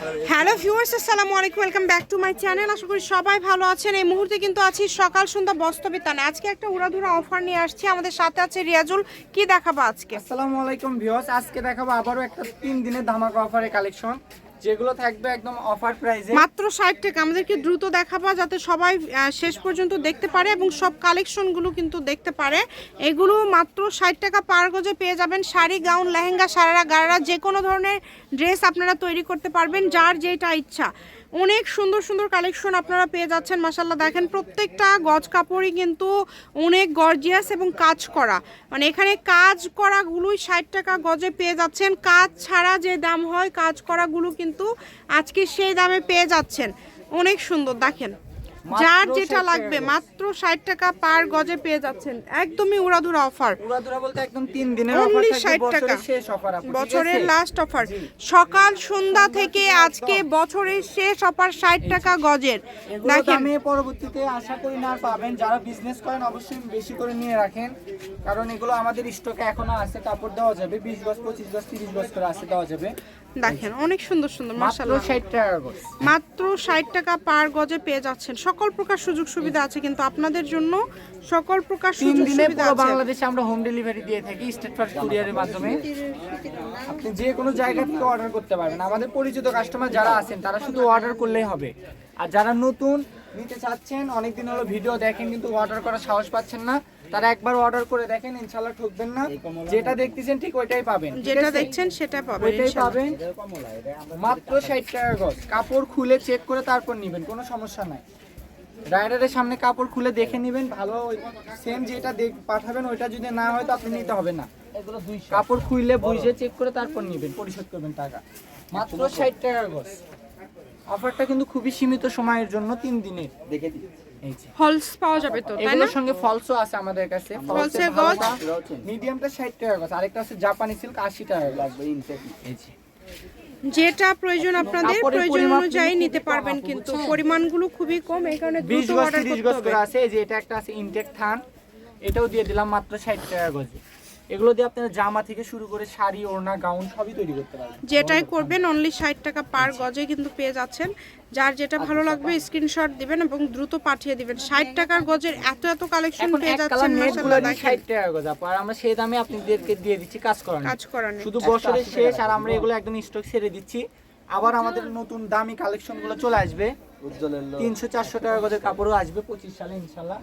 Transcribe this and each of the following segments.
Hello viewers, আসসালামু আলাইকুম, welcome back to my channel. আশা করি সবাই ভালো আছেন। এই মুহূর্তে কিন্তু আছি সকাল সন্ধ্যা বস্তবিতানে আজকে একটা উড়াধুরা অফার নিয়ে আসছি। আমাদের সাথে আছে রিয়াজুল। কি দেখাবো আজকে? আসসালামু আলাইকুম ভিউয়ার্স, আজকে দেখাবো আবারও একটা তিন দিনের ধামাকা অফারের কালেকশন যেগুলো থাকবে একদম অফার প্রাইসে মাত্র ষাট টাকা। আমাদেরকে দ্রুত দেখাবো যাতে সবাই শেষ পর্যন্ত দেখতে পারে এবং সব কালেকশনগুলো কিন্তু দেখতে পারে। এগুলো মাত্র ষাট টাকা পার গজে পেয়ে যাবেন শাড়ি গাউন লেহেঙ্গা, সারারা, গারারা যে কোনো ধরনের ড্রেস আপনারা তৈরি করতে পারবেন, যার যেটা ইচ্ছা। অনেক সুন্দর সুন্দর কালেকশন আপনারা পেয়ে যাচ্ছেন মাসাল্লাহ দেখেন প্রত্যেকটা গজ কাপড়ই কিন্তু অনেক গর্জিয়াস এবং কাজ করা। মানে এখানে কাজ করাগুলোই ষাট টাকা গজে পেয়ে যাচ্ছেন। কাজ ছাড়া যে দাম হয়, কাজ করাগুলো কিন্তু আজকে সেই দামে পেয়ে যাচ্ছেন। অনেক সুন্দর, দেখেন। যার যেটা লাগবে মাত্র ষাট টাকা পার গজে পেয়ে যাচ্ছেন। একদমই উড়াধুরা অফার। উড়াদুরা বলতে একদম তিন দিনের অফার থাকবে টাকা। বছরের শেষ অফার বছরের লাস্ট অফার। সকাল সন্ধ্যা থেকে আজকে বছরের শেষ অফার ষাট টাকা গজের। দেখেন। দামে পরবর্তীতে আশা করি না পাবেন। যারা বিজনেস করেন অবশ্যই বেশি করে নিয়ে রাখেন। কারণ এগুলো আমাদের স্টকে এখনও আছে কাপড় দেওয়া যাবে। বিশ গজ পঁচিশ গজ তিরিশ গজ করে আছে দেওয়া যাবে। দেখেন অনেক সুন্দর সুন্দর গজ। মাত্র ষাট টাকা পার গজে পেয়ে যাচ্ছেন। সকল প্রকার সুযোগ সুবিধা আছে কিন্তু আপনাদের জন্য সকল প্রকার তিন সুযোগ দিনে সুবিধা পুরো আছে। বাংলাদেশে আমরা হোম ডেলিভারি দিয়ে থাকি স্টেট ফার্স্ট কুরিয়ারের মাধ্যমে। আপনি যে কোনো জায়গা থেকে অর্ডার করতে পারবেন আমাদের পরিচিত কাস্টমার যারা আছেন তারা শুধু অর্ডার করলেই হবে। আর যারা নতুন নিতে চাচ্ছেন অনেকদিন হলো ভিডিও দেখেন কিন্তু অর্ডার করার সাহস পাচ্ছেন না। তারা একবার অর্ডার করে দেখেন ইনশাল্লাহ ঠকবেন না। যেটা দেখতেছেন ঠিক ওইটাই পাবেন যেটা দেখছেন সেটা পাবেন ওইটাই পাবেন। মাত্র ষাট টাকা গজ। কাপড় খুলে চেক করে তারপর নিবেন কোনো সমস্যা নাই। রাইডারের সামনে কাপড় খুলে দেখে নেবেন ভালো সেম যেটা দেখ পাঠাবেন ওইটা যদি না হয় তো আপনি নিতে হবে না। কাপড় খুলে বুঝে চেক করে তারপর নিবেন পরিশোধ করবেন টাকা। মাত্র ষাট টাকা গজ। অফারটা কিন্তু খুবই সীমিত সময়ের জন্য তিন দিনের। দেখে যে ফলস পাওয়া যাবে তো তাই না? সঙ্গে ফলসও আছে আমাদের কাছে। ফলসের গজ? মিডিয়ামটা ষাট টাকা গজ আরেকটা আছে জাপানি সিল্ক আশি টাকা লাগবে এই যে। যেটা প্রয়োজন আপনাদের প্রয়োজন অনুযায়ী নিতে পারবেন কিন্তু? পরিমাণগুলো খুবই কম এই কারণে দ্রুত অর্ডার করতে গজ হবে। করে আছে এই যে এটা একটা আছে ইনটেক থান এটাও দিয়ে দিলাম মাত্র ষাট টাকা গজে। এগুলো দিয়ে আপনারা জামা থেকে শুরু করে শাড়ি ওড়না গাউন সবই তৈরি করতে পারবেন। যেটাই করবেন অনলি ষাট টাকা পার গজে কিন্তু পেয়ে যাচ্ছেন। যার যেটা ভালো লাগবে স্ক্রিনশট দিবেন এবং দ্রুত পাঠিয়ে দিবেন। ষাট টাকার গজের এত এত কালেকশন পেয়ে যাচ্ছেন ষাট টাকা গজ আর আমরা সেই দামে আপনাদেরকে দিয়ে দিচ্ছি কাজ করানো কাজ করানো শুধু বছরের শেষ আর আমরা এগুলো একদম স্টক ছেড়ে দিচ্ছি। আবার আমাদের নতুন দামি কালেকশনগুলো চলে আসবে। তিনশো চারশো টাকা গজের কাপড়ও আসবে পঁচিশ সালে ইনশাল্লাহ।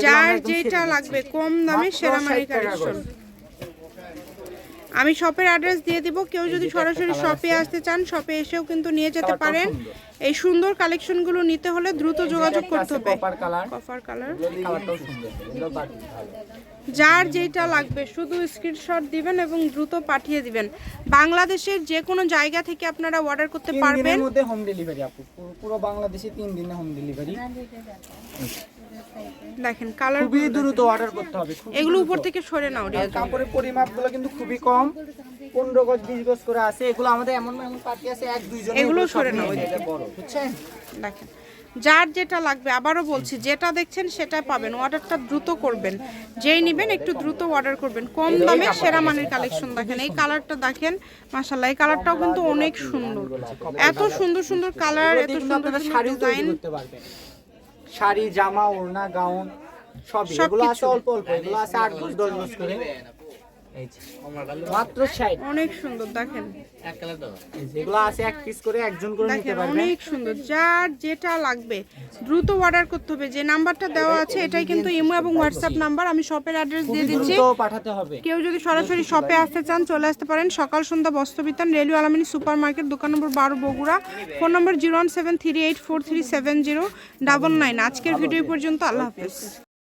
যার যেটা লাগবে কম দামে সেরা মানি 60 টাকা কালেকশন। আমি শপের অ্যাড্রেস দিয়ে দিব কেউ যদি সরাসরি শপে আসতে চান শপে এসেও কিন্তু নিয়ে যেতে পারেন। এই সুন্দর কালেকশনগুলো নিতে হলে দ্রুত যোগাযোগ করতে হবে। কফার কালার যার যেটা লাগবে শুধু স্ক্রিনশট দিবেন এবং দ্রুত পাঠিয়ে দিবেন। বাংলাদেশের যে কোনো জায়গা থেকে আপনারা অর্ডার করতে পারবেন। মধ্যে হোম ডেলিভারি আপু। পুরো- পুরো বাংলাদেশে তিন দিনে হোম ডেলিভারি দেখেন কালার খুবই দ্রুত অর্ডার করতে হবে এগুলো উপর থেকে সরে নাও কাপড়ের পরিমাপগুলো কিন্তু খুবই কম। পনেরো গজ বিশ গজ করে আছে। এগুলো আমাদের এমন এমন পার্টি আছে এক দুইজন এগুলো সরে নাও ওইদিকে। বুঝছেন? দেখেন যার যেটা লাগবে আবারও বলছি যেটা দেখছেন সেটা পাবেন অর্ডারটা দ্রুত করবেন। যেই নেবেন একটু দ্রুত অর্ডার করবেন। কম দামে সেরা মানের কালেকশন দেখেন এই কালারটা দেখেন মাশাল্লাহ এই কালারটাও কিন্তু অনেক সুন্দর। এত সুন্দর সুন্দর কালার এত সুন্দর ডিজাইন শাড়ি জামা ওড়না গাউন সব এগুলো আছে অল্প অল্প এগুলো আছে আট দশ দশ করে। মাত্র অনেক সুন্দর দেখেন। এই যে, এগুলো আছে এক পিস করে একজন করে নিতে পারবেন অনেক সুন্দর যার যেটা লাগবে দ্রুত অর্ডার করতে হবে। যে নাম্বারটা দেওয়া আছে এটাই কিন্তু ইমো এবং হোয়াটসঅ্যাপ নাম্বার। আমি শপের অ্যাড্রেস দিয়ে দিচ্ছি। পাঠাতে হবে। কেউ যদি সরাসরি শপে আসতে চান চলে আসতে পারেন। সকাল সন্ধ্যা বস্ত্র বস্ত্রবিতান রেলওয়ে আলামিনী সুপার মার্কেট দোকান নম্বর বারো Bogura. Phone number zero one seven three eight four three seven zero double nine. আজকের ভিডিও পর্যন্ত আল্লাহ হাফেজ।